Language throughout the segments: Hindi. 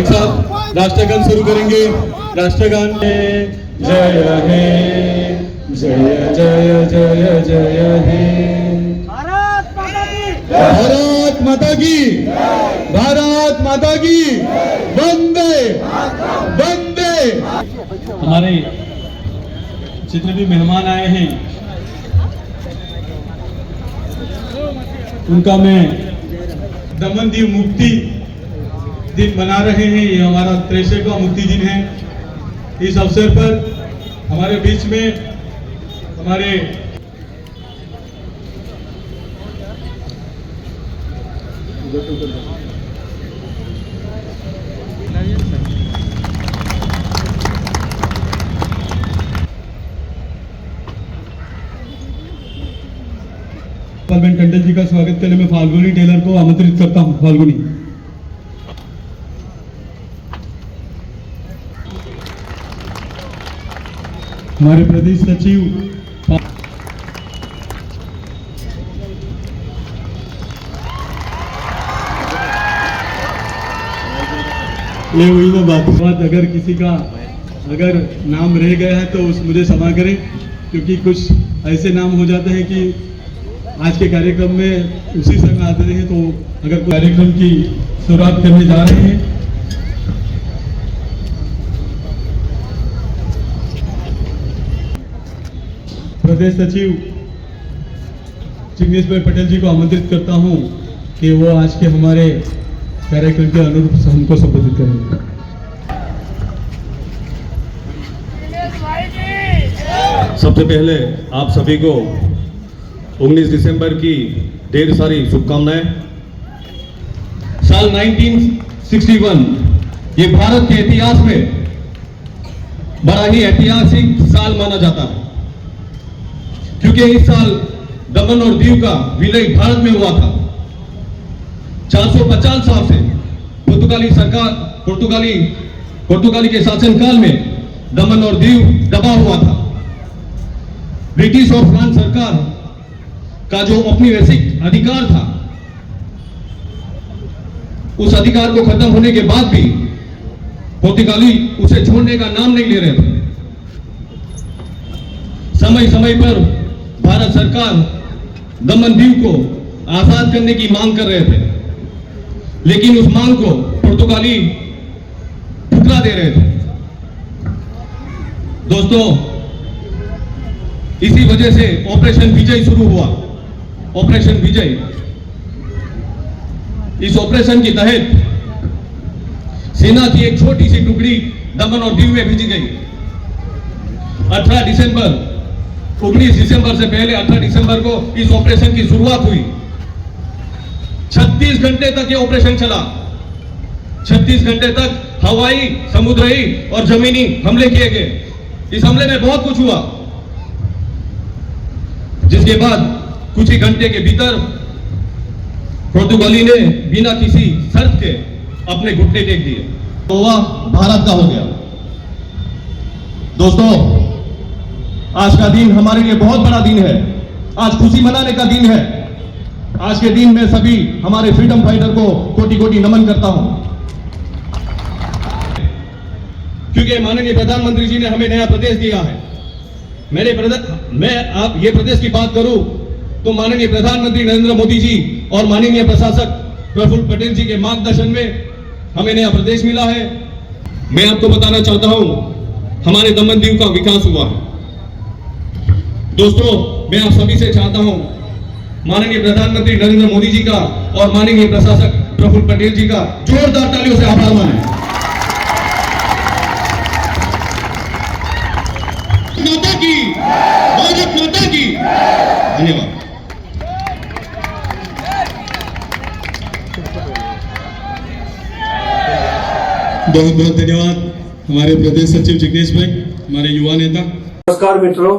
एक साथ राष्ट्रगान शुरू करेंगे। राष्ट्रगान जय हे जय जय जय जय हे भारत माता की भारत माता की भारत माता की वंदे वंदे। हमारे जितने भी मेहमान आए हैं उनका मैं दमन दीव मुक्ति दिन मना रहे हैं, ये हमारा त्रेसठवा मुक्ति दिन है। इस अवसर पर हमारे बीच में हमारे टंडन जी का स्वागत करने में फाल्गुनी टेलर को आमंत्रित करता हूँ, फाल्गुनी। हमारे प्रदेश सचिव ये हुई ना बात बात अगर किसी का, अगर नाम रह गया है तो उस, मुझे क्षमा करें, क्योंकि कुछ ऐसे नाम हो जाते हैं कि आज के कार्यक्रम में उसी समय आते हैं तो अगर कार्यक्रम की शुरुआत करने जा रहे हैं प्रदेश सचिव जिग्नेश भाई पटेल जी को आमंत्रित करता हूँ कि वो आज के हमारे कार्यक्रम के अनुरूप हमको संबोधित करेंगे सबसे पहले आप सभी को 19 दिसंबर की ढेर सारी शुभकामनाएँ। साल 1961 ये भारत के इतिहास में बड़ा ही ऐतिहासिक साल माना जाता है। क्योंकि इस साल दमन और दीव का विलय भारत में हुआ था। 450 साल से पुर्तगाली सरकार, पुर्तगाली पुर्तगाली के शासनकाल में दमन और दीव दबा हुआ था। ब्रिटिश और फ्रांस सरकार का जो औपनिवेशिक अधिकार था, उस अधिकार को खत्म होने के बाद भी पुर्तगाली उसे छोड़ने का नाम नहीं ले रहे थे। समय समय पर भारत सरकार दमन दीव को आज़ाद करने की मांग कर रहे थे। लेकिन उस मांग को पुर्तगाली ठुकरा दे रहे थे। दोस्तों, इसी वजह से ऑपरेशन विजय शुरू हुआ। ऑपरेशन विजय। इस ऑपरेशन के तहत सेना की एक छोटी सी टुकड़ी दमन और दीव में भेजी गई। 18 दिसंबर 19 दिसंबर से पहले 18 दिसंबर को इस ऑपरेशन की शुरुआत हुई। 36 घंटे तक ये ऑपरेशन चला। 36 घंटे तक हवाई, समुद्री और जमीनी हमले किए गए। इस हमले में बहुत कुछ हुआ। जिसके बाद कुछ ही घंटे के भीतर पुर्तगाली ने बिना किसी शर्त के अपने घुटने टेक दिए। गोवा भारत का हो गया। दोस्तों आज का दिन हमारे लिए बहुत बड़ा दिन है। आज खुशी मनाने का दिन है। आज के दिन में सभी हमारे फ्रीडम फाइटर को कोटि कोटि नमन करता हूँ। क्योंकि माननीय प्रधानमंत्री जी ने हमें नया प्रदेश दिया है। मेरे प्रदेश, मैं आप ये प्रदेश की बात करूँ तो माननीय प्रधानमंत्री नरेंद्र मोदी जी और माननीय प्रशासक प्रफुल्ल पटेल जी के मार्गदर्शन में हमें नया प्रदेश मिला है। मैं आपको बताना चाहता हूँ, हमारे दमन दीव का विकास हुआ है। दोस्तों, मैं आप सभी से चाहता हूँ, माननीय प्रधानमंत्री नरेंद्र मोदी जी का और माननीय प्रशासक प्रफुल्ल पटेल जी का जोरदार तालियों से आभार माने। माता की भारत माता की। धन्यवाद। बहुत बहुत धन्यवाद हमारे प्रदेश सचिव जिग्नेश भाई, हमारे युवा नेता। नमस्कार मित्रों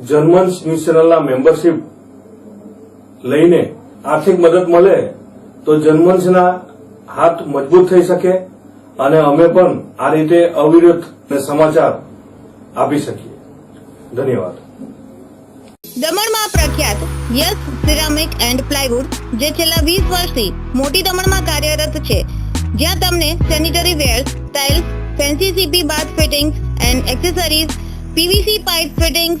જનમંચ ન્યૂઝ મેમ્બરશીપ લઈને આર્થિક મદદ મળે તો જર્મન્સના હાથ મજબૂત થઈ શકે અને અમે પણ આ રીતે અવિરત સમાચાર આપી શકીએ. ધન્યવાદ. દમણમાં પ્રખ્યાત યસ સિરામિક એન્ડ પ્લાયવુડ, જે છેલ્લા વીસ વર્ષથી મોટી દમણમાં કાર્યરત છે, જ્યાં તમને sanitary wares tiles fancy CP bath fittings and accessories PVC pipe fittings